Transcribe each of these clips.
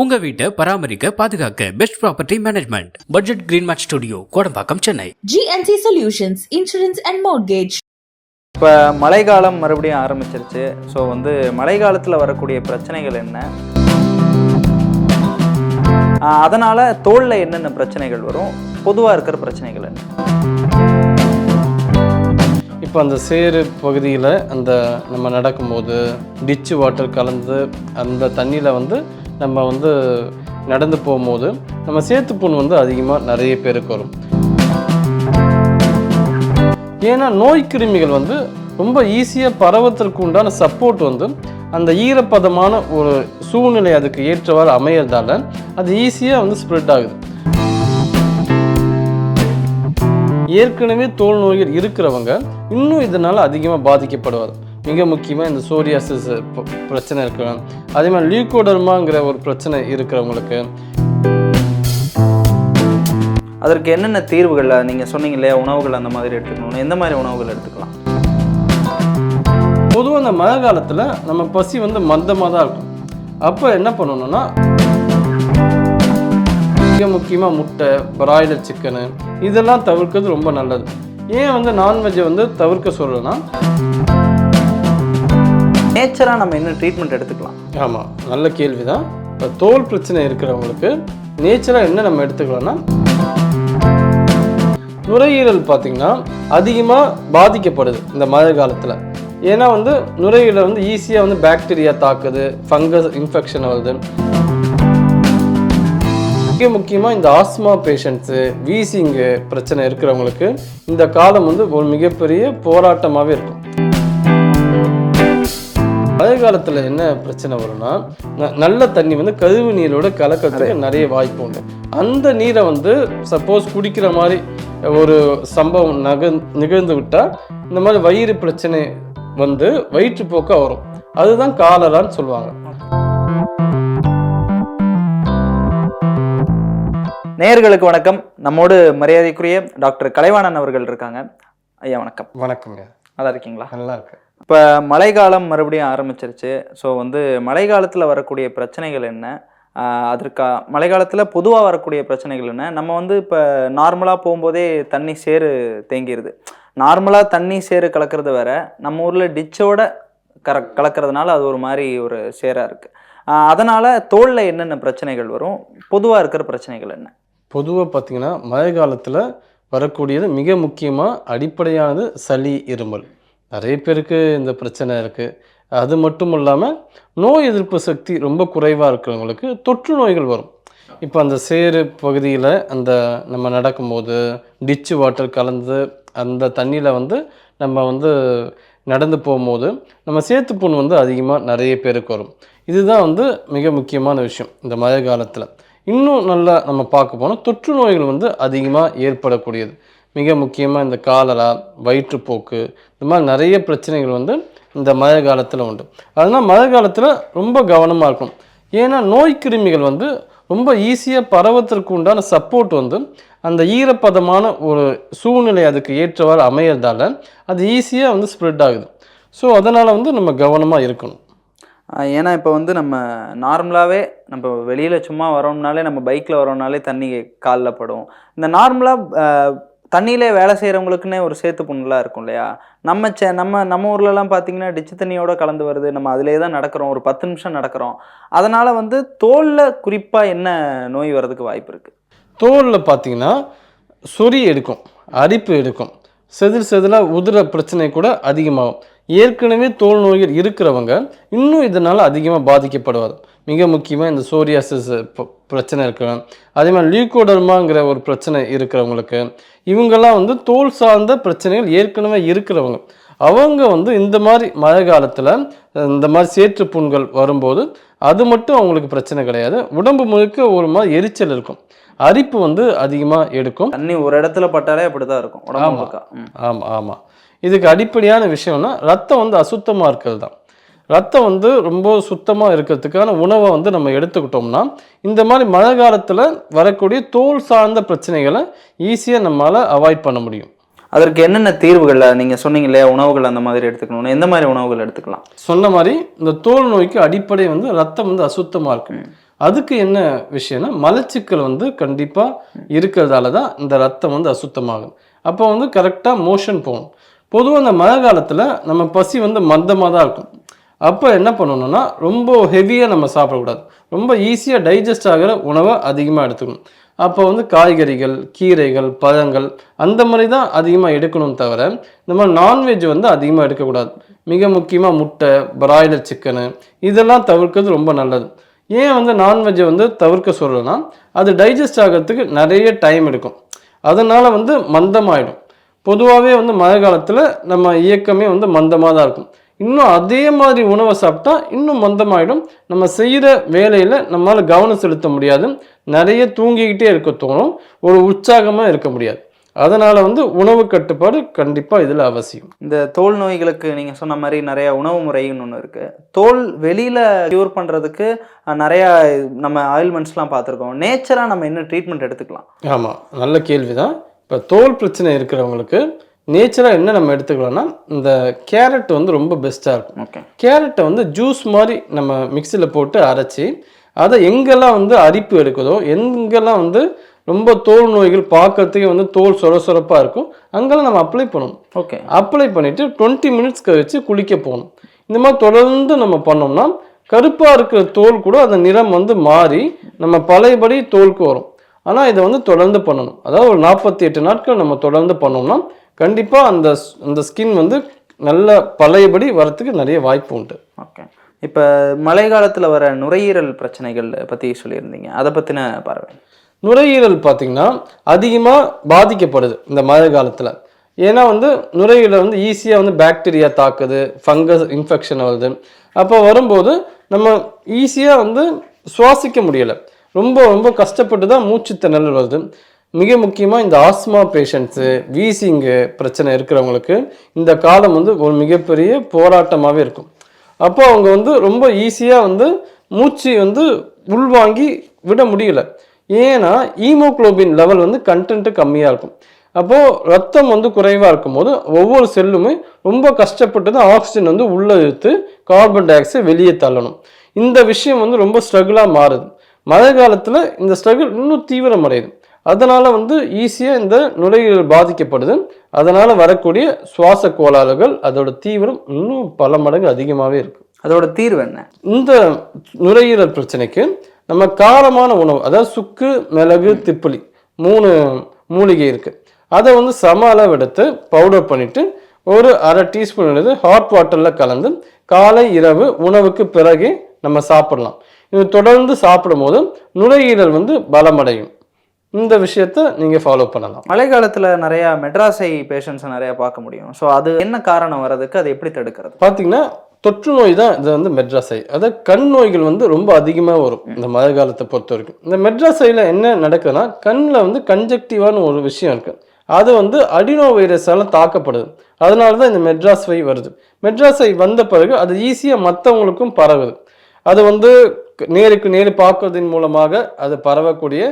உங்க வீட்டை பராமரிக்க பாதுகாக்க best property management budget green mat studio Kodambakkam Chennai. GNC Solutions, Insurance and Mortgage. இப்போ மழைக்காலம் மறுபடியும் ஆரம்பிச்சிருச்சு. ஸோ வந்து மழைக்காலத்தில் வரக்கூடிய பிரச்சனைகள் என்ன? அதனால தோலில் என்னென்ன பிரச்சனைகள் வரும்? பொதுவாக இருக்கிற பிரச்சனைகள் என்ன? இப்போ அந்த சேறு பகுதியில் அந்த நம்ம நடக்கும்போது டிச்சு வாட்டர் கலந்து அந்த தண்ணியில் வந்து நம்ம வந்து நடந்து போகும்போது நம்ம சேத்துப்புண் வந்து அதிகமாக நிறைய பேருக்கு வரும். ஏன்னா நோய் கிருமிகள் வந்து ரொம்ப ஈஸியாக பரவத்திற்கு உண்டான சப்போர்ட் வந்து அந்த ஈரப்பதமான ஒரு சூழ்நிலை அதுக்கு ஏற்றவாறு அமையறதால அது ஈஸியாக வந்து ஸ்ப்ரெட் ஆகுது. ஏற்கனவே தோல் நோய்கள் இருக்கிறவங்க இன்னும் இதனால் அதிகமாக பாதிக்கப்படுவார் மிக முக்கியமாக இந்த சோரியாசிஸ் பிரச்சனை இருக்கிறவங்க அதே மாதிரி லியூகோடர்மாங்கிற ஒரு பிரச்சனை இருக்கிறவங்களுக்கு அதற்கு என்னென்ன தீர்வுகள் நீங்கள் சொன்னீங்க இல்லையா உணவுகள் அந்த மாதிரி எடுத்துக்கணும் எந்த மாதிரி உணவுகள் எடுத்துக்கலாம்? பொதுவாக அந்த மழை காலத்தில் நம்ம பசி வந்து மந்தமாக தான் இருக்கும். அப்போ என்ன பண்ணணும்னா மிக முக்கியமாக முட்டை பிராய்லர் சிக்கனு இதெல்லாம் தவிர்க்கிறது ரொம்ப நல்லது. ஏன் வந்து நான்வெஜ்ஜை வந்து தவிர்க்க சொல்கிறேன்னா நேச்சராக நம்ம என்ன ட்ரீட்மெண்ட் எடுத்துக்கலாம்? ஆமாம் நல்ல கேள்வி தான் இப்போ தோல் பிரச்சனை இருக்கிறவங்களுக்கு நேச்சராக என்ன நம்ம எடுத்துக்கலாம்னா நுரையீரல் பார்த்திங்கன்னா அதிகமாக பாதிக்கப்படுது இந்த மழை காலத்தில். ஏன்னா வந்து நுரையீரல் வந்து ஈஸியாக வந்து பாக்டீரியா தாக்குது ஃபங்கஸ் இன்ஃபெக்ஷன் வருது. மிக முக்கியமாக இந்த ஆஸ்மா பேஷண்ட்ஸு வீசிங்கு பிரச்சனை இருக்கிறவங்களுக்கு இந்த காலம் வந்து ஒரு மிகப்பெரிய போராட்டமாகவே இருக்கும். மழை காலத்தில் என்ன பிரச்சனை வரும்னா ந- நல்ல தண்ணி வந்து கழிவு நீரோட கலக்கிறதுக்கு நிறைய வாய்ப்பு உண்டு. அந்த நீரை வந்து சப்போஸ் குடிக்கிற மாதிரி ஒரு சம்பவம் நக நிகழ்ந்து விட்டால் இந்த மாதிரி வயிறு பிரச்சனை வந்து வயிற்றுப்போக்காக வரும். அதுதான் காலரான்னு சொல்லுவாங்க. நேயர்களுக்கு வணக்கம். நம்மோடு மரியாதைக்குரிய டாக்டர் கலைவாணன் அவர்கள் இருக்காங்க. ஐயா வணக்கம். வணக்கங்க நல்லா இருக்கீங்களா? நல்லா இருக்கு இப்போ மழைக்காலம் மறுபடியும் ஆரம்பிச்சிருச்சு. ஸோ வந்து மழைக்காலத்தில் வரக்கூடிய பிரச்சனைகள் என்ன? அதற்கா மழைக்காலத்தில் பொதுவாக வரக்கூடிய பிரச்சனைகள் என்ன? நம்ம வந்து இப்போ நார்மலாக போகும்போதே தண்ணி சேறு தேங்கிடுது நார்மலாக தண்ணி சேறு கலக்கிறது வேற. நம்ம ஊரில் டிச்சோட கர கலக்கிறதுனால அது ஒரு மாதிரி ஒரு சேராக இருக்குது அதனால் தோலில் என்னென்ன பிரச்சனைகள் வரும்? பொதுவாக இருக்கிற பிரச்சனைகள் என்ன? பொதுவாக பார்த்திங்கன்னா மழை காலத்தில் வரக்கூடியது மிக முக்கியமாக அடிப்படையானது சளி இருமல். நிறைய பேருக்கு இந்த பிரச்சனை இருக்குது அது மட்டும் இல்லாமல் நோய் எதிர்ப்பு சக்தி ரொம்ப குறைவாக இருக்கிறவங்களுக்கு தொற்று நோய்கள் வரும். இப்போ அந்த சேறு பகுதியில் அந்த நம்ம நடக்கும்போது டிச்சு வாட்டர் கலந்து அந்த தண்ணியில் வந்து நம்ம வந்து நடந்து போகும்போது நம்ம சேத்து புண் வந்து அதிகமாக நிறைய பேருக்கு வரும். இதுதான் வந்து மிக முக்கியமான விஷயம் இந்த மழை காலத்தில். இன்னும் நல்லா நம்ம பார்க்க போனால் தொற்று நோய்கள் வந்து அதிகமாக ஏற்படக்கூடியது. மிக முக்கியமாக இந்த காலரா வயிற்றுப்போக்கு இந்த மாதிரி நிறைய பிரச்சனைகள் வந்து இந்த மழை காலத்தில் உண்டு. அதனால் மழை காலத்தில் ரொம்ப கவனமாக இருக்கணும். ஏன்னா நோய் கிருமிகள் வந்து ரொம்ப ஈஸியாக பரவத்திற்கு உண்டான சப்போர்ட் வந்து அந்த ஈரப்பதமான ஒரு சூழ்நிலை அதுக்கு ஏற்றவாறு அமையிறதால அது ஈஸியாக வந்து ஸ்ப்ரெட் ஆகுது. ஸோ அதனால் வந்து நம்ம கவனமாக இருக்கணும். ஏன்னா இப்போ வந்து நம்ம நார்மலாகவே நம்ம வெளியில் சும்மா வரோம்னாலே நம்ம பைக்கில் வரோம்னாலே தண்ணி காலில் படும். இந்த நார்மலாக தண்ணியிலே வேலை செய்கிறவங்களுக்குன்னே ஒரு சேர்த்து புண்ணெலாம் இருக்கும் இல்லையா? நம்ம சே நம்ம நம்ம ஊர்லலாம் பார்த்தீங்கன்னா டிச்சு தண்ணியோட கலந்து வருது. நம்ம அதிலே தான் நடக்கிறோம். ஒரு பத்து நிமிஷம் நடக்கிறோம். அதனால் வந்து தோலில் குறிப்பாக என்ன நோய் வர்றதுக்கு வாய்ப்பு இருக்குது தோலில் பார்த்தீங்கன்னா சொறி எடுக்கும் அரிப்பு எடுக்கும். செதில் செதிலாக உதிர பிரச்சனை கூட அதிகமாகும். ஏற்கனவே தோல் நோய்கள் இருக்கிறவங்க இன்னும் இதனால் அதிகமாக பாதிக்கப்படுவார். மிக முக்கியமாக இந்த சோரியாசிஸ் பிரச்சனை இருக்கிறவங்க அதே மாதிரி லியூகோடர்மாங்கிற ஒரு பிரச்சனை இருக்கிறவங்களுக்கு இவங்கெல்லாம் வந்து தோல் சார்ந்த பிரச்சனைகள் ஏற்கனவே இருக்கிறவங்க. அவங்க வந்து இந்த மாதிரி மழை காலத்தில் இந்த மாதிரி சேற்று புண்கள் வரும்போது அது மட்டும் அவங்களுக்கு பிரச்சனை கிடையாது. உடம்பு முழுக்க ஒரு மாதிரி எரிச்சல் இருக்கும். அரிப்பு வந்து அதிகமாக எடுக்கும். தண்ணி ஒரு இடத்துல பட்டாலே அப்படி தான் இருக்கும் உடம்பு. ஆமாம் ஆமாம் இதுக்கு அடிப்படையான விஷயம்னா ரத்தம் வந்து அசுத்தமாக இருக்கிறது தான் ரத்தம் வந்து ரொம்ப சுத்தமாக இருக்கிறதுக்கான உணவை வந்து நம்ம எடுத்துக்கிட்டோம்னா இந்த மாதிரி மழை காலத்தில் வரக்கூடிய தோல் சார்ந்த பிரச்சனைகளை ஈஸியாக நம்மளால் அவாய்ட் பண்ண முடியும். அதற்கு என்னென்ன தீர்வுகள் நீங்கள் சொன்னீங்க இல்லையா உணவுகள் அந்த மாதிரி எடுத்துக்கணும் எந்த மாதிரி உணவுகள் எடுத்துக்கலாம்? சொன்ன மாதிரி இந்த தோல் நோய்க்கு அடிப்படை வந்து ரத்தம் வந்து அசுத்தமாக இருக்கு. அதுக்கு என்ன விஷயம்னா மலச்சிக்கல் வந்து கண்டிப்பாக இருக்கிறதால தான் இந்த ரத்தம் வந்து அசுத்தமாகும். அப்போ வந்து கரெக்டாக மோஷன் போகும். பொதுவாக அந்த மழை காலத்தில் நம்ம பசி வந்து மந்தமாக தான் இருக்கும். அப்போ என்ன பண்ணணும்னா ரொம்ப ஹெவியாக நம்ம சாப்பிடக்கூடாது. ரொம்ப ஈஸியாக டைஜஸ்ட் ஆகிற உணவை அதிகமாக எடுத்துக்கணும். அப்போ வந்து காய்கறிகள் கீரைகள் பழங்கள் அந்த மாதிரி தான் அதிகமாக எடுக்கணும் தவிர இந்த மாதிரி நான்வெஜ் வந்து அதிகமாக எடுக்கக்கூடாது. மிக முக்கியமாக முட்டை பிராய்லர் சிக்கனு இதெல்லாம் தவிர்க்கிறது ரொம்ப நல்லது. ஏன் வந்து நான்வெஜ்ஜை வந்து தவிர்க்க சொல்லலாம் அது டைஜஸ்ட் ஆகிறதுக்கு நிறைய டைம் எடுக்கும். அதனால் வந்து மந்தமாயிடும். பொதுவாகவே வந்து மழை காலத்தில் நம்ம இயக்கமே வந்து மந்தமாக தான் இருக்கும். இன்னும் அதே மாதிரி உணவை சாப்பிட்டா இன்னும் மந்தமாயிடும். நம்ம செய்கிற வேலையில் நம்மளால் கவனம் செலுத்த முடியாது. நிறைய தூங்கிக்கிட்டே இருக்க தோணும். ஒரு உற்சாகமாக இருக்க முடியாது. அதனால் வந்து உணவு கட்டுப்பாடு கண்டிப்பாக இதில் அவசியம். இந்த தோல் நோய்களுக்கு நீங்க சொன்ன மாதிரி நிறைய உணவு முறைன்னு ஒன்று இருக்கு. தோல் வெளியில கியூர் பண்றதுக்கு அஹ், நிறைய நம்ம ஆயில்மெண்ட்ஸ்லாம் பார்த்துருக்கோம். நேச்சரா நம்ம என்ன ட்ரீட்மெண்ட் எடுத்துக்கலாம்? ஆமாம் நல்ல கேள்வி தான் இப்போ தோல் பிரச்சனை இருக்கிறவங்களுக்கு நேச்சராக என்ன நம்ம எடுத்துக்கலாம்னா இந்த கேரட் வந்து ரொம்ப பெஸ்ட்டாக இருக்கும். ஓகே கேரட்டை வந்து ஜூஸ் மாதிரி நம்ம மிக்சியில் போட்டு அரைச்சி அதை எங்கெல்லாம் வந்து அரிப்பு எடுக்குதோ எங்கெல்லாம் வந்து ரொம்ப தோல் நோய்கள் பார்க்கறதுக்கே வந்து தோல் சொர சொரப்பாக இருக்கும். அங்கெல்லாம் நம்ம அப்ளை பண்ணணும். ஓகே அப்ளை பண்ணிவிட்டு டுவெண்ட்டி மினிட்ஸ் கழிச்சு குளிக்க போகணும். இந்த மாதிரி தொடர்ந்து நம்ம பண்ணோம்னா கருப்பாக இருக்கிற தோல் கூட அந்த நிறம் வந்து மாறி நம்ம பழையபடி தோலுக்கு வரும். ஆனால் இதை வந்து தொடர்ந்து பண்ணணும். அதாவது ஒரு நாற்பத்தி எட்டு நாட்கள் நம்ம தொடர்ந்து பண்ணோம்னா கண்டிப்பாக அந்த அந்த ஸ்கின் வந்து நல்ல பழையபடி வரத்துக்கு நிறைய வாய்ப்பு உண்டு. ஓகே இப்போ மழை காலத்துல வர நுரையீரல் பிரச்சனைகள் பத்தி சொல்லியிருந்தீங்க. அதை பத்தின பார்வை. நுரையீரல் பார்த்திங்கன்னா அதிகமாக பாதிக்கப்படுது இந்த மழை காலத்தில். ஏன்னா வந்து நுரையீரல் வந்து ஈஸியாக வந்து பாக்டீரியா தாக்குது ஃபங்கஸ் இன்ஃபெக்ஷன் வருது. அப்போ வரும்போது நம்ம ஈஸியாக வந்து சுவாசிக்க முடியலை. ரொம்ப ரொம்ப கஷ்டப்பட்டு தான் மூச்சு திணறல் வருது. மிக முக்கியமாக இந்த ஆஸ்மா பேஷண்ட்ஸு வீசிங்கு பிரச்சனை இருக்கிறவங்களுக்கு இந்த காலம் வந்து ஒரு மிகப்பெரிய போராட்டமாகவே இருக்கும். அப்போ அவங்க வந்து ரொம்ப ஈஸியாக வந்து மூச்சு வந்து உள்வாங்கி விட முடியல. ஏன்னா ஈமோகுளோபின் லெவல் வந்து கண்டென்ட்டு கம்மியாக இருக்கும். அப்போது ரத்தம் வந்து குறைவாக இருக்கும்போது ஒவ்வொரு செல்லுமே ரொம்ப கஷ்டப்பட்டு தான் ஆக்சிஜன் வந்து உள்ளே இழுத்து கார்பன் டை ஆக்சைடு வெளியே தள்ளணும். இந்த விஷயம் வந்து ரொம்ப ஸ்ட்ரகிளாக மாறுது. மழை காலத்தில் இந்த ஸ்ட்ரகிள் இன்னும் தீவிரமடையுது. அதனால் வந்து ஈஸியாக இந்த நுரையீரல் பாதிக்கப்படுது. அதனால் வரக்கூடிய சுவாச கோளாறுகள் அதோட தீவிரம் இன்னும் பல மடங்கு அதிகமாகவே இருக்குது அதோட தீர்வு என்ன? இந்த நுரையீரல் பிரச்சனைக்கு நம்ம காரமான உணவு அதாவது சுக்கு மிளகு திப்பிலி மூணு மூலிகை இருக்குது அதை வந்து சம அளவு எடுத்து பவுடர் பண்ணிவிட்டு ஒரு அரை டீஸ்பூன் எடுத்து ஹாட் வாட்டரில் கலந்து காலை இரவு உணவுக்கு பிறகே நம்ம சாப்பிடலாம். இது தொடர்ந்து சாப்பிடும்போது நுரையீரல் வந்து பலமடையும். இந்த விஷயத்த நீங்கள் ஃபாலோ பண்ணலாம். மழை காலத்துல நிறைய மெட்ராஸை பேஷண்ட்ஸை நிறைய பார்க்க முடியும். ஸோ அது என்ன காரணம் வர்றதுக்கு அதை எப்படி தடுக்கிறது? பார்த்தீங்கன்னா தொற்று நோய் தான் இது வந்து மெட்ராஸை அதாவது கண் நோய்கள் வந்து ரொம்ப அதிகமாக வரும் இந்த மழை காலத்தை பொறுத்த வரைக்கும். இந்த மெட்ராஸையில் என்ன நடக்குதுன்னா கண்ணில் வந்து கன்ஜெக்டிவான ஒரு விஷயம் இருக்குது அது வந்து அடினோ வைரஸால் தாக்கப்படுது. அதனால தான் இந்த மெட்ராஸ் வை வருது. மெட்ராஸ் வந்த பிறகு அது ஈஸியாக மற்றவங்களுக்கும் பரவுது. அது வந்து நேருக்கு நேரு பார்க்கறதின் மூலமாக அது பரவக்கூடிய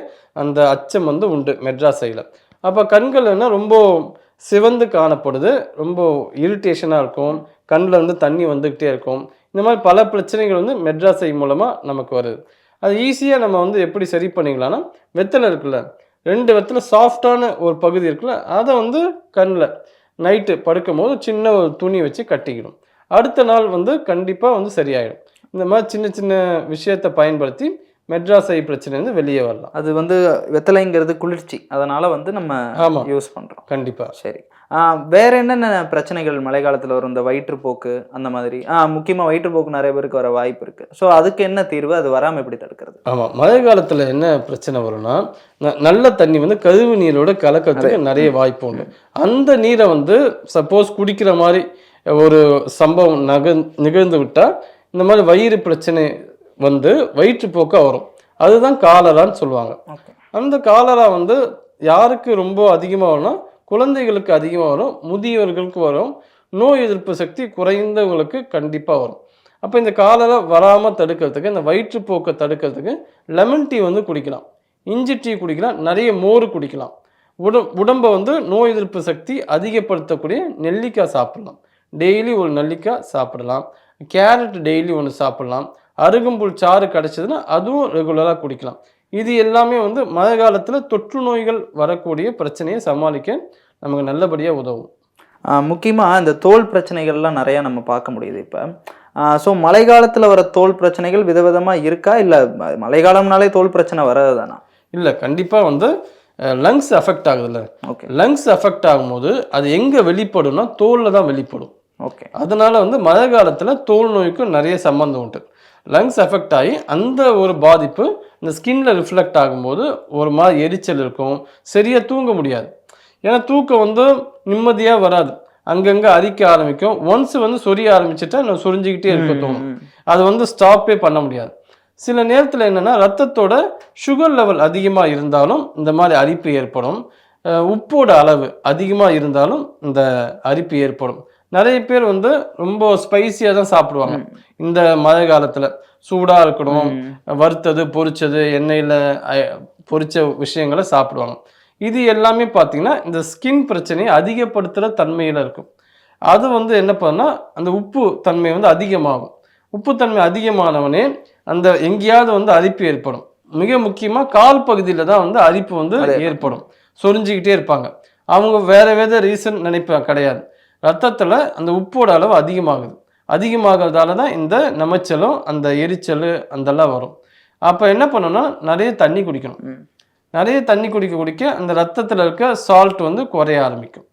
அந்த அச்சம் வந்து உண்டு மெட்ராஸ் ஐயில் அப்போ கண்கள் என்ன ரொம்ப சிவந்து காணப்படுது. ரொம்ப இரிட்டேஷனாக இருக்கும். கண்ணில் வந்து தண்ணி வந்துக்கிட்டே இருக்கும். இந்த மாதிரி பல பிரச்சனைகள் வந்து மெட்ராஸை மூலமாக நமக்கு வருது. அது ஈஸியாக நம்ம வந்து எப்படி சரி பண்ணிக்கலாம்னா வெத்தலை இருக்குல்ல ரெண்டு வெத்தலை சாஃப்டான ஒரு பகுதி இருக்குல்ல அதை வந்து கண்ணில் நைட்டு படுக்கும் போது சின்ன ஒரு துணி வச்சு கட்டிக்கணும். அடுத்த நாள் வந்து கண்டிப்பாக வந்து சரியாயிடும். இந்த மாதிரி சின்ன சின்ன விஷயத்தை பயன்படுத்தி மெட்ராஸ் ஐ பிரச்சனை வந்து வெளியே வரலாம். அது வந்து வெத்தலைங்கிறது குளிர்ச்சி. அதனால வந்து நம்ம ஆமாம் யூஸ் பண்றோம். கண்டிப்பாக சரி. வேற என்னென்ன பிரச்சனைகள் மழை காலத்துல வரும்? இந்த வயிற்றுப்போக்கு அந்த மாதிரி. ஆ முக்கியமா வயிற்றுப்போக்கு நிறைய பேருக்கு வர வாய்ப்பு இருக்கு. ஸோ அதுக்கு என்ன தீர்வு? அது வராம எப்படி தடுக்கிறது? ஆமாம் மழை காலத்தில் என்ன பிரச்சனை வரும்னா நல்ல தண்ணி வந்து கழிவு நீரோட கலக்கிறதுக்கு நிறைய வாய்ப்பு உண்டு. அந்த நீரை வந்து சப்போஸ் குடிக்கிற மாதிரி ஒரு சம்பவம் நக நிகழ்ந்து விட்டால் இந்த மாதிரி வயிறு பிரச்சனை வந்து வயிற்றுப்போக்காக வரும். அதுதான் காலரான்னு சொல்லுவாங்க. அந்த காலரா வந்து யாருக்கு ரொம்ப அதிகமாக வரும்னா குழந்தைகளுக்கு அதிகமாக வரும் முதியவர்களுக்கு வரும் நோய் எதிர்ப்பு சக்தி குறைந்தவங்களுக்கு கண்டிப்பாக வரும். அப்போ இந்த காலரா வராமல் தடுக்கிறதுக்கு இந்த வயிற்றுப்போக்கை தடுக்கிறதுக்கு லெமன் டீ வந்து குடிக்கலாம். இஞ்சி டீ குடிக்கலாம் நிறைய மோர் குடிக்கலாம். உட உடம்பை வந்து நோய் எதிர்ப்பு சக்தி அதிகப்படுத்தக்கூடிய நெல்லிக்காய் சாப்பிடலாம். டெய்லி ஒரு நெல்லிக்காய் சாப்பிடலாம். கேரட் டெய்லி ஒன்று சாப்பிடலாம். அருகம்புல் சாறு கிடைச்சதுன்னா அதுவும் ரெகுலராக குடிக்கலாம். இது எல்லாமே வந்து மழை காலத்தில் தொற்று நோய்கள் வரக்கூடிய பிரச்சனையை சமாளிக்க நமக்கு நல்லபடியாக உதவும். முக்கியமாக இந்த தோல் பிரச்சனைகள்லாம் நிறையா நம்ம பார்க்க முடியுது இப்போ. ஸோ மழை காலத்தில் வர தோல் பிரச்சனைகள் விதவிதமாக இருக்கா? இல்லை மழைக்காலம்னாலே தோல் பிரச்சனை வராது தானா இல்லை கண்டிப்பாக வந்து லங்ஸ் அஃபெக்ட் ஆகுதுல்ல. ஓகே. லங்ஸ் அஃபெக்ட் ஆகும்போது அது எங்கே வெளிப்படும்னா தோலில் தான் வெளிப்படும். ஓகே. அதனால வந்து மழை காலத்தில் தோல் நோய்க்கும் நிறைய சம்மந்தம் உண்டு. லங்ஸ் அஃபெக்ட் ஆகி அந்த ஒரு பாதிப்பு இந்த ஸ்கின்ல ரிஃப்ளெக்ட் ஆகும்போது ஒரு மாதிரி எரிச்சல் இருக்கும். சரியாக தூங்க முடியாது. ஏன்னா தூக்கம் வந்து நிம்மதியாக வராது. அங்கங்கே அரிக்க ஆரம்பிக்கும். ஒன்ஸ் வந்து சொரிய ஆரம்பிச்சிட்டா நான் சொரிஞ்சுக்கிட்டே இருக்க தோணும் அது வந்து ஸ்டாப்பே பண்ண முடியாது. சில நேரத்தில் என்னென்னா ரத்தத்தோட சுகர் லெவல் அதிகமாக இருந்தாலும் இந்த மாதிரி அரிப்பு ஏற்படும். உப்போட அளவு அதிகமாக இருந்தாலும் இந்த அரிப்பு ஏற்படும். நிறைய பேர் வந்து ரொம்ப ஸ்பைசியாக தான் சாப்பிடுவாங்க. இந்த மழை காலத்தில் சூடாக இருக்கணும் வறுத்தது பொரிச்சது எண்ணெயில் பொரிச்ச விஷயங்களை சாப்பிடுவாங்க. இது எல்லாமே பார்த்தீங்கன்னா இந்த ஸ்கின் பிரச்சனையை அதிகப்படுத்துகிற தன்மையில் இருக்கும். அது வந்து என்ன பண்ணா அந்த உப்பு தன்மை வந்து அதிகமாகும். உப்புத்தன்மை அதிகமானவனே அந்த எங்கேயாவது வந்து அரிப்பு ஏற்படும். மிக முக்கியமாக கால் பகுதியில் தான் வந்து அரிப்பு வந்து ஏற்படும். சொரிஞ்சுக்கிட்டே இருப்பாங்க. அவங்க வேற வேற ரீசன் நினைப்பாங்க கிடையாது. ரத்தத்தில் அந்த உப்போட அளவு அதிகமாகுது. அதிகமாகிறதால தான் இந்த நமைச்சலும் அந்த எரிச்சல் அதெல்லாம் வரும். அப்போ என்ன பண்ணணும்னா நிறைய தண்ணி குடிக்கணும். நிறைய தண்ணி குடிக்க குடிக்க அந்த ரத்தத்தில் இருக்க சால்ட் வந்து குறைய ஆரம்பிக்கும்.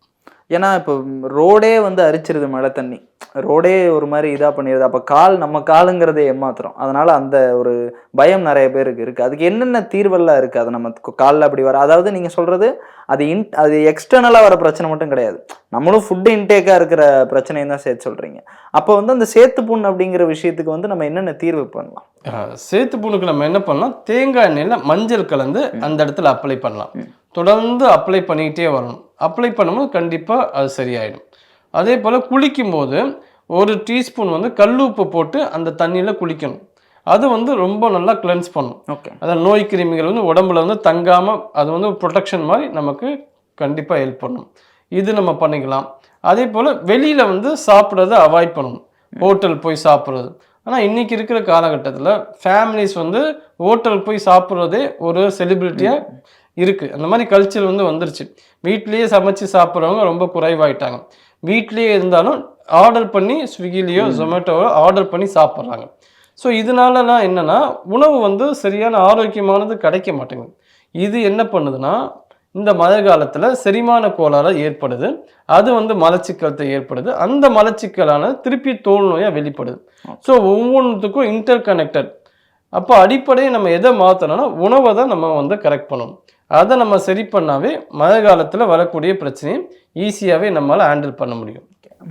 ஏன்னா இப்போ ரோடே வந்து அரிச்சிருது மழை தண்ணி. ரோடே ஒரு மாதிரி இதாக பண்ணிடுது அப்போ கால் நம்ம காலுங்கிறதே ஏமாத்துறோம். அதனால அந்த ஒரு பயம் நிறைய பேருக்கு இருக்குது அதுக்கு என்னென்ன தீர்வெல்லாம் இருக்குது அது நம்ம காலில் அப்படி வர அதாவது நீங்கள் சொல்கிறது அது இன் அது எக்ஸ்டர்னலாக வர பிரச்சனை மட்டும் கிடையாது. நம்மளும் ஃபுட்டு இன்டேக்காக இருக்கிற பிரச்சனையும் தான் சேர்த்து சொல்கிறீங்க அப்போ வந்து அந்த சேத்து புண் அப்படிங்கிற விஷயத்துக்கு வந்து நம்ம என்னென்ன தீர்வு பண்ணலாம்? சேத்து புண்ணுக்கு நம்ம என்ன பண்ணலாம்? தேங்காய் எண்ணெயில் மஞ்சள் கலந்து அந்த இடத்துல அப்ளை பண்ணலாம். தொடர்ந்து அப்ளை பண்ணிக்கிட்டே வரணும். அப்ளை பண்ணும்போது கண்டிப்பாக அது சரியாயிடும். அதே போல் குளிக்கும்போது ஒரு டீஸ்பூன் வந்து கல்லுப்பு போட்டு அந்த தண்ணியில் குளிக்கணும். அது வந்து ரொம்ப நல்லா கிளென்ஸ் பண்ணும். ஓகே அதான் நோய் கிருமிகள் வந்து உடம்புல வந்து தங்காமல் அது வந்து ப்ரொடெக்ஷன் மாதிரி நமக்கு கண்டிப்பாக ஹெல்ப் பண்ணும். இது நம்ம பண்ணிக்கலாம். அதே போல் வெளியில் வந்து சாப்பிட்றத அவாய்ட் பண்ணணும். ஹோட்டல் போய் சாப்பிட்றது. ஆனால் இன்றைக்கி இருக்கிற காலகட்டத்தில் ஃபேமிலிஸ் வந்து ஹோட்டல் போய் சாப்பிட்றதே ஒரு செலிப்ரிட்டியாக இருக்குது அந்த மாதிரி கல்ச்சர் வந்து வந்துருச்சு. வீட்லேயே சமைச்சு சாப்பிட்றவங்க ரொம்ப குறைவாயிட்டாங்க. வீட்லேயே இருந்தாலும் ஆர்டர் பண்ணி ஸ்விக்கிலேயோ ஜொமேட்டோவோ ஆர்டர் பண்ணி சாப்பிட்றாங்க. ஸோ இதனாலலாம் என்னன்னா உணவு வந்து சரியான ஆரோக்கியமானது கிடைக்க மாட்டேங்குது. இது என்ன பண்ணுதுன்னா இந்த மழை காலத்தில் செரிமான கோளாறு ஏற்படுது. அது வந்து மலச்சிக்கலத்தை ஏற்படுது. அந்த மலச்சிக்கலான திருப்பி தோல் நோயாக வெளிப்படுது. ஸோ ஒவ்வொன்றுத்துக்கும் இன்டர் கனெக்டட் அப்போ அடிப்படையை நம்ம எதை மாற்றணும்னா உணவை தான் நம்ம வந்து கரெக்ட் பண்ணணும். அதை நம்ம சரி பண்ணாவே மழை காலத்தில் வரக்கூடிய பிரச்சனையை ஈஸியாகவே நம்மளால் ஹேண்டில் பண்ண முடியும்.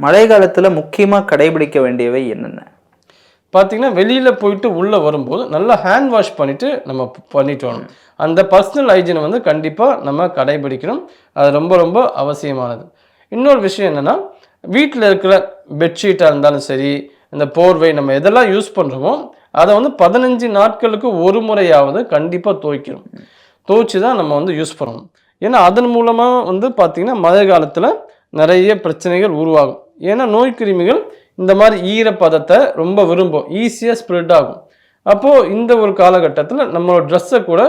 மழை காலத்தில் முக்கியமாக கடைபிடிக்க வேண்டியவை என்னென்ன? பார்த்தீங்கன்னா வெளியில் போயிட்டு உள்ளே வரும்போது நல்லா ஹேண்ட் வாஷ் பண்ணிவிட்டு நம்ம பண்ணிட்டு வரணும். அந்த பர்சனல் ஹைஜீனை வந்து கண்டிப்பாக நம்ம கடைபிடிக்கணும். அது ரொம்ப ரொம்ப அவசியமானது. இன்னொரு விஷயம் என்னென்னா வீட்டில் இருக்கிற பெட்ஷீட்டாக இருந்தாலும் சரி இந்த போர்வை நம்ம எதெல்லாம் யூஸ் பண்ணுறோமோ அதை வந்து பதினஞ்சு நாட்களுக்கு ஒரு முறையாவது கண்டிப்பாக துவைக்கணும். துவைச்சி தான் நம்ம வந்து யூஸ் பண்ணணும். ஏன்னா அதன் மூலமாக வந்து பார்த்திங்கன்னா மழை காலத்தில் நிறைய பிரச்சனைகள் உருவாகும். ஏன்னா நோய் கிருமிகள் இந்த மாதிரி ஈரப்பதத்தை ரொம்ப விரும்பும். ஈஸியாக ஸ்ப்ரெட் ஆகும். அப்போது இந்த ஒரு காலகட்டத்தில் நம்மளோட ட்ரெஸ்ஸை கூட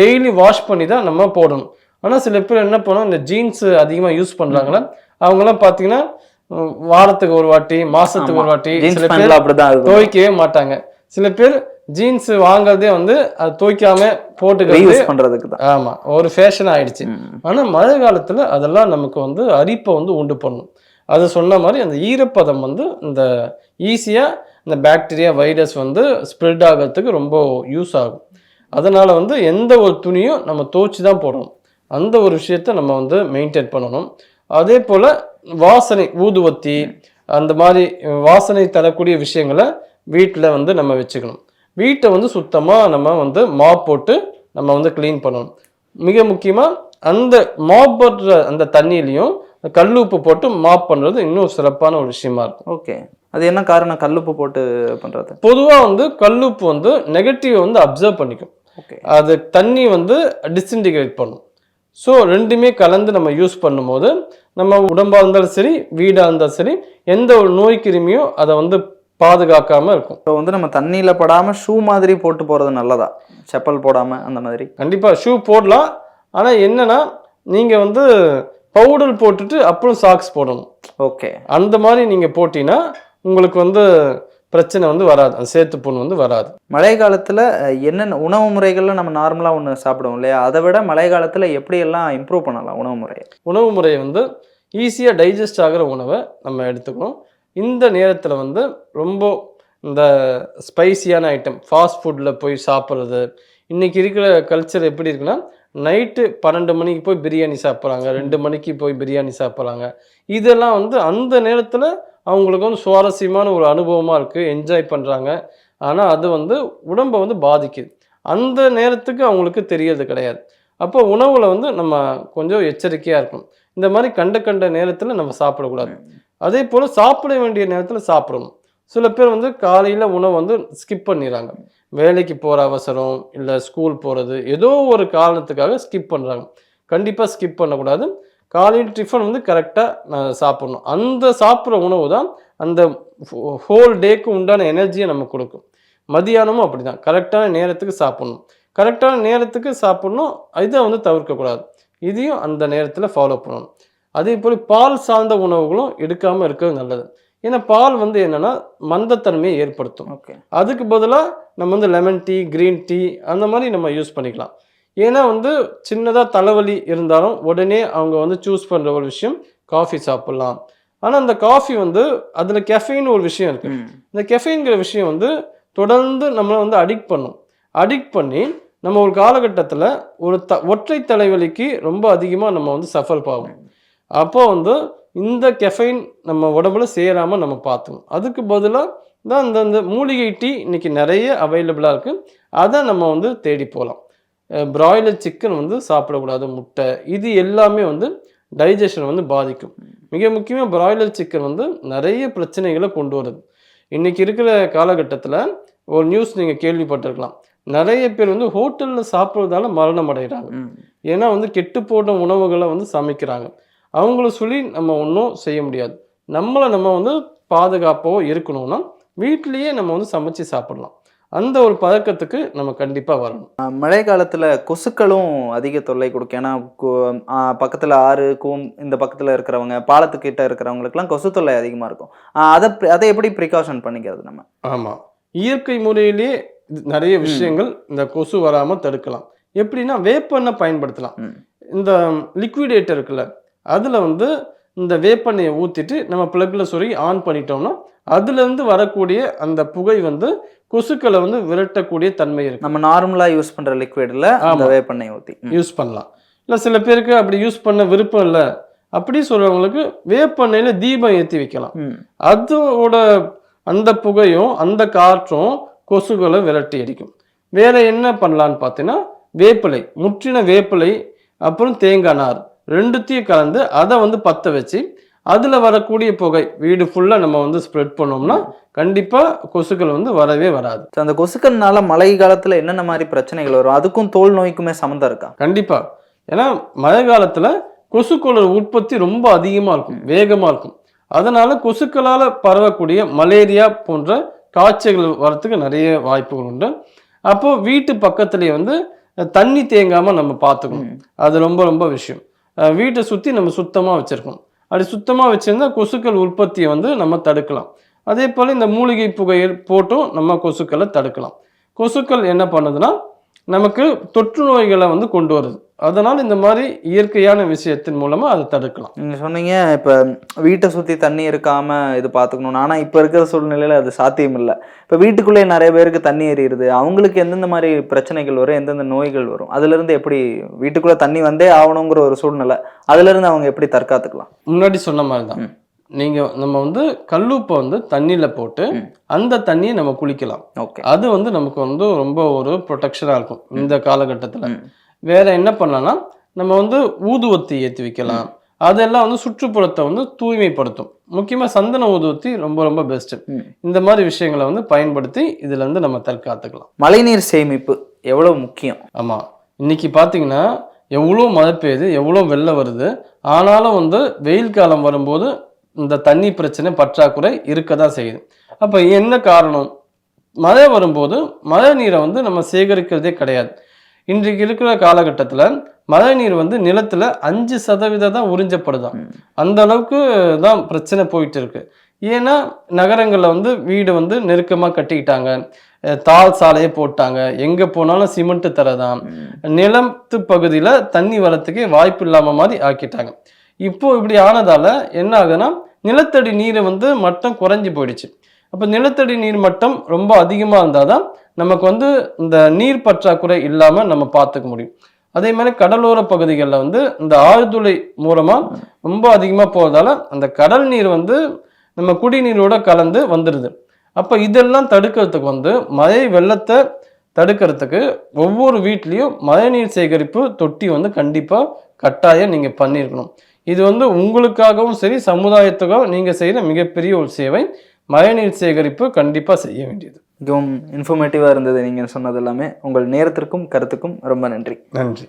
டெய்லி வாஷ் பண்ணி தான் நம்ம போடணும். ஆனால் சில பேர் என்ன பண்ணுவோம் இந்த ஜீன்ஸ் அதிகமாக யூஸ் பண்ணுறாங்களே அவங்களாம் பார்த்தீங்கன்னா வாரத்துக்கு ஒரு வாட்டி மாசத்துக்கு ஒரு வாட்டி சில பேர் துவைக்கவே மாட்டாங்க. சில பேர் ஜீன்ஸ் வாங்குறதே வந்து அது துவைக்காம போட்டுக்கிறது. பண்றதுக்கு தான். ஆமா ஒரு ஃபேஷன் ஆயிடுச்சு. ஆனா மழை காலத்துல அதெல்லாம் நமக்கு வந்து அரிப்பை வந்து உண்டு பண்ணும். அது சொன்ன மாதிரி அந்த ஈரப்பதம் வந்து இந்த ஈஸியா இந்த பாக்டீரியா வைரஸ் வந்து ஸ்ப்ரெட் ஆகிறதுக்கு ரொம்ப யூஸ் ஆகும். அதனால வந்து எந்த ஒரு துணியும் நம்ம துவைச்சு தான் போடணும். அந்த ஒரு விஷயத்த நம்ம வந்து மெயின்டைன் பண்ணணும். அதே போல வாசனை ஊதுவத்தி அந்த மாதிரி வாசனை தரக்கூடிய விஷயங்களை வீட்டில் வந்து நம்ம வச்சுக்கணும். வீட்டை வந்து சுத்தமாக நம்ம வந்து மாப் போட்டு நம்ம வந்து க்ளீன் பண்ணணும். மிக முக்கியமாக அந்த மாப் போடுற அந்த தண்ணியிலையும் கல்லுப்பு போட்டு மாப் பண்ணுறது இன்னும் சிறப்பான ஒரு விஷயமா இருக்கும். ஓகே. அது என்ன காரணம்? கல்லுப்பு போட்டு பண்றது? பொதுவாக வந்து கல்லுப்பு வந்து நெகட்டிவ் வந்து அப்சர்வ் பண்ணிக்கும். ஓகே. அது தண்ணி வந்து டிஸ்இன்டிகிரேட் பண்ணும். ஸோ ரெண்டுமே கலந்து நம்ம யூஸ் பண்ணும்போது நம்ம உடம்பாக இருந்தாலும் சரி வீடாக இருந்தாலும் சரி எந்த ஒரு நோய் கிருமியும் அதை வந்து பாதுகாக்காம இருக்கும். இப்போ வந்து நம்ம தண்ணியில் படாமல் ஷூ மாதிரி போட்டு போகிறது நல்லதா? செப்பல் போடாமல் அந்த மாதிரி. கண்டிப்பா ஷூ போடலாம். ஆனா என்னன்னா நீங்க வந்து பவுடர் போட்டுட்டு அப்புறம் சாக்ஸ் போடணும். ஓகே. அந்த மாதிரி நீங்க போட்டீங்கன்னா உங்களுக்கு வந்து பிரச்சனை வந்து வராது. அந்த சேத்து புண் வந்து வராது. மழை காலத்தில் என்னென்ன உணவு முறைகள்ல நம்ம நார்மலாக ஒன்று சாப்பிடுவோம் இல்லையா? அதை விட மழை காலத்தில் எப்படியெல்லாம் இம்ப்ரூவ் பண்ணலாம் உணவு முறையை? உணவு முறை வந்து ஈஸியாக டைஜஸ்ட் ஆகிற உணவை நம்ம எடுத்துக்கணும். இந்த நேரத்தில் வந்து ரொம்ப இந்த ஸ்பைசியான ஐட்டம் ஃபாஸ்ட் ஃபுட்டில் போய் சாப்பிட்றது. இன்றைக்கி இருக்கிற கல்ச்சர் எப்படி இருக்குன்னா நைட்டு பன்னெண்டு மணிக்கு போய் பிரியாணி சாப்பிட்றாங்க ரெண்டு மணிக்கு போய் பிரியாணி சாப்பிட்றாங்க. இதெல்லாம் வந்து அந்த நேரத்தில் அவங்களுக்கு வந்து சுவாரஸ்யமான ஒரு அனுபவமாக இருக்குது என்ஜாய் பண்ணுறாங்க ஆனால் அது வந்து உடம்பை வந்து பாதிக்குது. அந்த நேரத்துக்கு அவங்களுக்கு தெரியறது கிடையாது. அப்போ உணவில் வந்து நம்ம கொஞ்சம் எச்சரிக்கையாக இருக்கணும். இந்த மாதிரி கண்ட கண்ட நேரத்தில் நம்ம சாப்பிடக்கூடாது. அதே போல் சாப்பிட வேண்டிய நேரத்தில் சாப்பிடணும். சில பேர் வந்து காலையில் உணவு வந்து ஸ்கிப் பண்ணிடுறாங்க. வேலைக்கு போகிற அவசரம் இல்லை ஸ்கூல் போகிறது ஏதோ ஒரு காரணத்துக்காக ஸ்கிப் பண்ணுறாங்க கண்டிப்பாக ஸ்கிப் பண்ணக்கூடாது. காலையில் டிஃபன் வந்து கரெக்டாக சாப்பிடணும். அந்த சாப்பிட்ற உணவு தான் அந்த ஹோல் டேக்கு உண்டான எனர்ஜியை நமக்கு கொடுக்கும். மதியானமும் அப்படி தான் கரெக்டான நேரத்துக்கு சாப்பிடணும். கரெக்டான நேரத்துக்கு சாப்பிடணும். இதை வந்து தவிர்க்கக்கூடாது. இதையும் அந்த நேரத்தில் ஃபாலோ பண்ணணும். அதே போல் பால் சார்ந்த உணவுகளும் எடுக்காமல் இருக்கிறது நல்லது. ஏன்னா பால் வந்து என்னென்னா மந்தத்தன்மையை ஏற்படுத்தும். ஓகே. அதுக்கு பதிலாக நம்ம வந்து லெமன் டீ க்ரீன் டீ அந்த மாதிரி நம்ம யூஸ் பண்ணிக்கலாம். ஏன்னா வந்து சின்னதாக தலைவலி இருந்தாலும் உடனே அவங்க வந்து சூஸ் பண்ணுற ஒரு விஷயம் காஃபி சாப்பிட்லாம். ஆனால் அந்த காஃபி வந்து அதில் கெஃபைன் ஒரு விஷயம் இருக்குது இந்த கெஃபைன்கிற விஷயம் வந்து தொடர்ந்து நம்மளை வந்து அடிக்ட் பண்ணும். அடிக்ட் பண்ணி நம்ம ஒரு காலகட்டத்தில் ஒரு த ஒற்றை தலைவலிக்கு ரொம்ப அதிகமாக நம்ம வந்து சஃபர் ஆகும். அப்போ வந்து இந்த கெஃபைன் நம்ம உடம்புல சேராமல் நம்ம பார்த்துக்கணும். அதுக்கு பதிலாக தான் இந்த இந்த மூலிகை டீ இன்னைக்கு நிறைய அவைலபிளாக இருக்குது அதை நம்ம வந்து தேடி போகலாம். பிராய்லர் சிக்கன் வந்து சாப்பிடக்கூடாது முட்டை. இது எல்லாமே வந்து டைஜஷன் வந்து பாதிக்கும். மிக முக்கியமாக பிராய்லர் சிக்கன் வந்து நிறைய பிரச்சனைகளை கொண்டு வருது. இன்னைக்கு இருக்கிற காலகட்டத்தில் ஒரு நியூஸ் நீங்கள் கேள்விப்பட்டிருக்கலாம். நிறைய பேர் வந்து ஹோட்டலில் சாப்பிட்றதால மரணம் அடைகிறாங்க. ஏன்னா வந்து கெட்டு போன உணவுகளை வந்து சமைக்கிறாங்க. அவங்கள சொல்லி நம்ம ஒன்றும் செய்ய முடியாது. நம்மளை நம்ம வந்து பாதுகாப்பாக இருக்கணும்னா வீட்டிலேயே நம்ம வந்து சமைச்சு சாப்பிடலாம். அந்த ஒரு பழக்கத்துக்கு நம்ம கண்டிப்பாக வரணும். மழை காலத்தில் கொசுக்களும் அதிக தொல்லை கொடுக்கும். ஏன்னா பக்கத்துல ஆறு கூம் இந்த பக்கத்துல இருக்கிறவங்க பாலத்துக்கிட்ட இருக்கிறவங்களுக்குலாம் கொசு தொல்லை அதிகமா இருக்கும். அதை அதை எப்படி ப்ரிகாஷன் பண்ணிக்கிறது நம்ம? ஆமாம் இயற்கை முறையிலேயே நிறைய விஷயங்கள் இந்த கொசு வராமல் தடுக்கலாம். எப்படின்னா வேப்பெண்ணெய் பயன்படுத்தலாம். இந்த லிக்விடேட்டர் இருக்குல்ல அதில் வந்து இந்த வேப்பெண்ணெயை ஊற்றிட்டு நம்ம ப்ளக்கில் சொருகி ஆன் பண்ணிட்டோம்னா அதுலேருந்து வரக்கூடிய அந்த புகை வந்து கொசுக்களை வந்து விரட்டக்கூடிய தன்மை இருக்கு. நம்ம நார்மலா யூஸ் பண்ற லிக்விட்ல அந்த. வேப்பெண்ணெய் ம். யூஸ் பண்ணலாம். இல்லை சில பேருக்கு அப்படி யூஸ் பண்ண விருப்பம் இல்லை. அப்படி சொல்றவங்களுக்கு வேப்பெண்ணெயில் தீபம் ஏற்றி வைக்கலாம். அதோட அந்த புகையும் அந்த காற்றும் கொசுகளை விரட்டி அடிக்கும். வேற என்ன பண்ணலான்னு பார்த்தீங்கன்னா வேப்பிலை முற்றின வேப்பிலை அப்புறம் தேங்காய் நார். ரெண்டுத்தையும் கலந்து அதை வந்து பற்ற வச்சு அதில் வரக்கூடிய புகை வீடு ஃபுல்லாக நம்ம வந்து ஸ்ப்ரெட் பண்ணோம்னா கண்டிப்பாக கொசுக்கள் வந்து வரவே வராது. அந்த கொசுக்கள்னால மழை காலத்துல என்னென்ன மாதிரி பிரச்சனைகள் வரும்? அதுக்கும் தோல் நோய்க்குமே சம்மந்தம் இருக்கா? கண்டிப்பாக ஏன்னா மழை காலத்தில் கொசுக்களோட உற்பத்தி ரொம்ப அதிகமாக இருக்கும் வேகமாக இருக்கும். அதனால கொசுக்களால் பரவக்கூடிய மலேரியா போன்ற காய்ச்சல்கள் வரத்துக்கு நிறைய வாய்ப்புகள் உண்டு. அப்போ வீட்டு பக்கத்துலேயே வந்து தண்ணி தேங்காமல் நம்ம பார்த்துக்கணும். அது ரொம்ப ரொம்ப விஷயம். வீட்டை சுற்றி நம்ம சுத்தமாக வச்சுருக்கணும். அப்படி சுத்தமாக வச்சுருந்தா கொசுக்கள் உற்பத்தியை வந்து நம்ம தடுக்கலாம். அதே போல் இந்த மூலிகை புகையை போட்டும் நம்ம கொசுக்களை தடுக்கலாம். கொசுக்கள் என்ன பண்ணுதுன்னா நமக்கு தொற்று நோய்களை வந்து கொண்டு வருது. அதனால் இந்த மாதிரி இயற்கையான விஷயத்தின் மூலமாக அதை தடுக்கலாம். நீங்க சொன்னீங்க இப்ப வீட்டை சுத்தி தண்ணி இருக்காம இது பாத்துக்கணும் ஆனா இப்ப இருக்கிற சூழ்நிலையில அது சாத்தியம் இல்லை இப்ப வீட்டுக்குள்ளே நிறைய பேருக்கு தண்ணி எறியுது அவங்களுக்கு எந்தெந்த மாதிரி பிரச்சனைகள் வரும் எந்தெந்த நோய்கள் வரும் அதுல இருந்து எப்படி வீட்டுக்குள்ள தண்ணி வந்தே ஆகணுங்கிற ஒரு சூழ்நிலை அதுல இருந்து அவங்க எப்படி தற்காத்துக்கலாம்? முன்னாடி சொன்ன மாதிரி தான். நீங்கள் நம்ம வந்து கல்லுப்பை வந்து தண்ணியில் போட்டு. அந்த தண்ணியை நம்ம குளிக்கலாம். ஓகே. அது வந்து நமக்கு வந்து ரொம்ப ஒரு ப்ரொடெக்ஷனாக இருக்கும் இந்த காலகட்டத்தில். வேற என்ன பண்ணலாம்னா நம்ம வந்து ஊதுவத்தி ஏற்றி வைக்கலாம். அதெல்லாம் வந்து சுற்றுப்புறத்தை வந்து தூய்மைப்படுத்தும். முக்கியமாக சந்தன ஊதுவத்தி ரொம்ப ரொம்ப பெஸ்ட்டு. இந்த மாதிரி விஷயங்களை வந்து பயன்படுத்தி இதுல இருந்து நம்ம தற்காத்துக்கலாம். மழைநீர் சேமிப்பு எவ்வளவு முக்கியம்? ஆமாம் இன்னைக்கு பார்த்தீங்கன்னா எவ்வளோ மழை பெய்யுது எவ்வளோ வெள்ளம் வருது. ஆனாலும் வந்து வெயில் காலம் வரும்போது இந்த தண்ணி பிரச்சனை பற்றாக்குறை இருக்க தான் செய்யுது. அப்போ என்ன காரணம்? மழை வரும்போது மழை நீரை வந்து நம்ம சேகரிக்கிறதே கிடையாது. இன்றைக்கு இருக்கிற காலகட்டத்தில் மழை நீர் வந்து நிலத்துல அஞ்சு சதவீதம் தான் உறிஞ்சப்படுதாம் அந்த அளவுக்கு தான் பிரச்சனை போயிட்டு இருக்கு. ஏன்னா நகரங்களில் வந்து வீடு வந்து நெருக்கமாக கட்டிக்கிட்டாங்க. தார் சாலையை போட்டாங்க. எங்கே போனாலும் சிமெண்ட் தரதான். நிலத்து பகுதியில் தண்ணி வரத்துக்கே வாய்ப்பு இல்லாம மாதிரி ஆக்கிட்டாங்க. இப்போது இப்படி ஆனதால என்ன ஆகுதுன்னா நிலத்தடி நீர் வந்து மட்டம் குறைஞ்சி போயிடுச்சு. அப்போ நிலத்தடி நீர் மட்டம் ரொம்ப அதிகமாக இருந்தால் தான் நமக்கு வந்து இந்த நீர் பற்றாக்குறை இல்லாமல் நம்ம பார்த்துக்க முடியும். அதே மாதிரி கடலோர பகுதிகளில் வந்து இந்த ஆழ்துளை மூலமாக ரொம்ப அதிகமாக போகிறதால அந்த கடல் நீர் வந்து நம்ம குடிநீரோட கலந்து வந்துடுது அப்போ இதெல்லாம் தடுக்கிறதுக்கு வந்து மழை வெள்ளத்தை தடுக்கிறதுக்கு ஒவ்வொரு வீட்லேயும் மழைநீர் சேகரிப்பு தொட்டி வந்து கண்டிப்பாக கட்டாயம் நீங்கள் பண்ணியிருக்கணும் இது வந்து உங்களுக்காகவும் சரி சமுதாயத்துக்காகவும் நீங்கள் செய்கிற மிகப்பெரிய ஒரு சேவை. மழைநீர் சேகரிப்பு கண்டிப்பாக செய்ய வேண்டியது. மிகவும் இன்ஃபர்மேட்டிவாக இருந்தது நீங்கள் சொன்னது எல்லாமே. உங்கள் நேரத்திற்கும் கருத்துக்கும் ரொம்ப நன்றி. நன்றி.